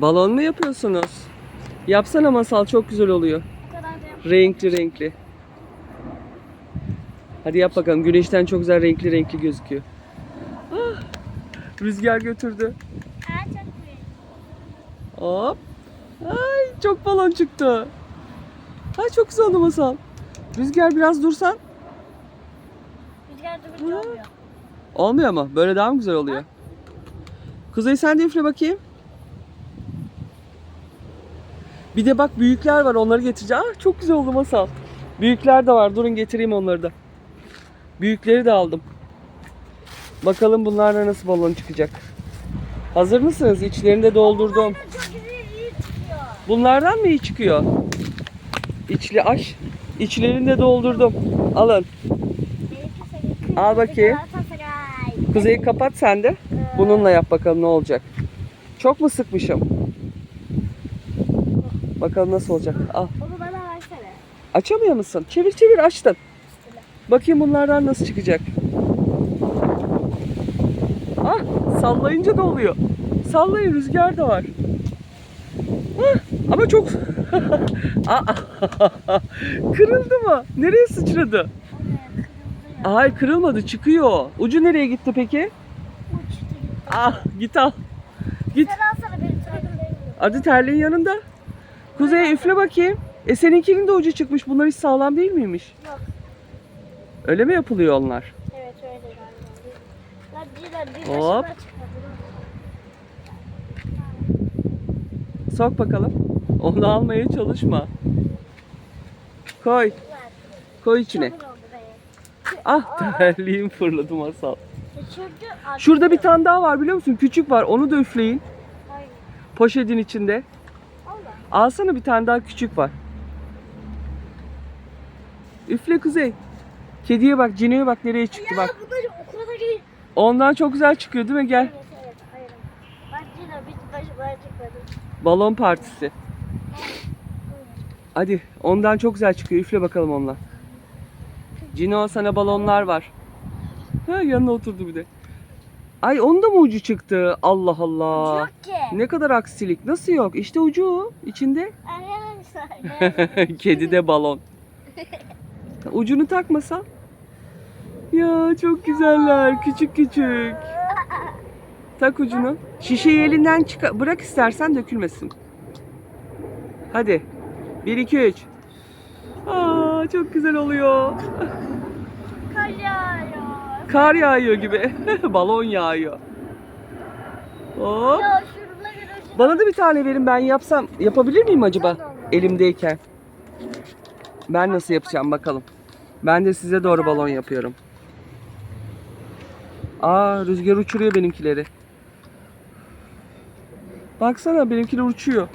Balon mu yapıyorsunuz? Yapsana masal çok güzel oluyor. Bu kadar da yap. Renkli renkli. Hadi yap bakalım. Güneşten çok güzel renkli renkli gözüküyor. Ah, rüzgar götürdü. Aa, çok. Hop. Ay çok balon çıktı. Ay çok güzel oldu masal. Rüzgar biraz dursan. Rüzgar durunca olmuyor. Olmuyor mu? Böyle daha mı güzel oluyor? Kuzey sen de üfle bakayım. Bir de bak büyükler var onları getireceğim. Ah çok güzel oldu masal. Büyükler de var. Durun getireyim onları da. Büyükleri de aldım. Bakalım bunlarla nasıl balon çıkacak. Hazır mısınız? İçlerini de doldurdum. Bunlardan mı iyi çıkıyor? İçli aş. İçlerini de doldurdum. Alın. Al bakayım. Kuzeyi kapat sen de. Bununla yap bakalım ne olacak. Çok mu sıkmışım? Bakalım nasıl olacak. Al. Onu bana versene. Açamıyor musun? Çevir çevir açtın. Bakayım bunlardan nasıl çıkacak. Ah sallayınca da oluyor. Sallayın rüzgar da var. Ah, ama çok... Kırıldı mı? Nereye sıçradı? Hayır kırılmadı çıkıyor. Ucu nereye gitti peki? Ah git al. Git. Adı terliğin yanında. Kuzey üfle bakayım. E seninkinin de ucu çıkmış. Bunlar hiç sağlam değil miymiş? Yok. Öyle mi yapılıyor onlar? Evet öyle galiba. Bir Hop. Sok bakalım. Onu almaya çalışma. Koy. Koy içine. Ah terliğim fırladı masal. Şurada bir tane daha var biliyor musun? Küçük var. Onu da üfleyin. Poşetin içinde. Alsana bir tane daha küçük var. Üfle Kuzey. Kediye bak, Cino'ya bak nereye çıktı Ya bak. Ondan çok güzel çıkıyor değil mi? Gel. Balon partisi. Hadi ondan çok güzel çıkıyor. Üfle bakalım ondan. Cino sana balonlar var. Ha, yanına oturdu bir de. Ay onun da mı ucu çıktı? Allah Allah. Yok ki. Ne kadar aksilik. Nasıl yok? İşte ucu içinde. Kedi de balon. Ucunu takmasa. Ya çok güzeller. Küçük küçük. Tak ucunu. Şişeyi elinden çıkar. Bırak istersen dökülmesin. Hadi. 1 2 3. Aa çok güzel oluyor. Yağıyor. Kar yağıyor gibi. Balon yağıyor. Hop. Ya Bana da bir tane verin ben yapsam. Yapabilir miyim acaba? Elimdeyken. Ben nasıl yapacağım bakalım. Ben de size doğru balon yapıyorum. Aa rüzgar uçuruyor benimkileri. Baksana benimkiler uçuyor.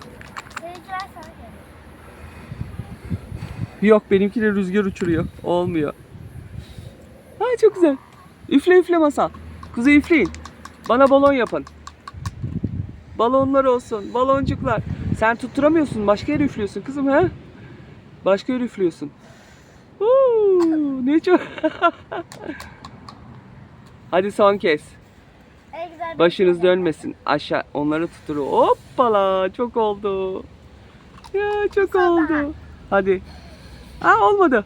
Yok benimkiler rüzgar uçuruyor. Olmuyor. Ay çok güzel. Üfle üfle masal. Kuzey üfleyin. Bana balon yapın. Balonlar olsun. Baloncuklar. Sen tutturamıyorsun. Başka yere üflüyorsun kızım ha? Başka yere üflüyorsun. Huu, ne çok. Hadi son kez. Başınız şey. dönmesin. Aşağı onları tuttur. Hoppala çok oldu. Ya çok oldu. Hadi. Aa olmadı.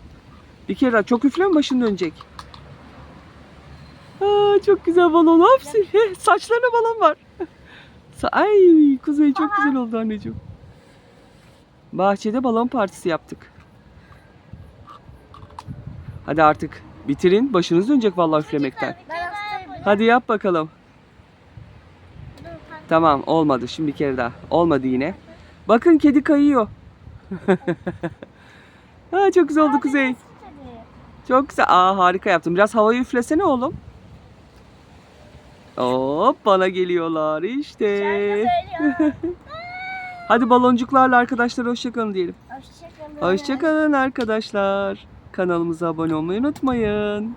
Bir kere daha çok üfleme başın dönecek. Aa çok güzel balon. Hepsi saçlarına balon var. Ay Kuzey çok güzel oldu anneciğim. Bahçede balon partisi yaptık. Hadi artık bitirin. Başınız dönecek vallahi üflemekten. Hadi yap bakalım. Tamam olmadı. Şimdi bir kere daha. Olmadı yine. Bakın kedi kayıyor. ha, çok güzel oldu Kuzey. Çok güzel. Aa harika yaptın. Biraz havayı üflesene oğlum. Hop bana geliyorlar işte. Hadi baloncuklarla arkadaşlar hoşçakalın diyelim. Hoşçakalın. Hoşçakalın arkadaşlar. Kanalımıza abone olmayı unutmayın.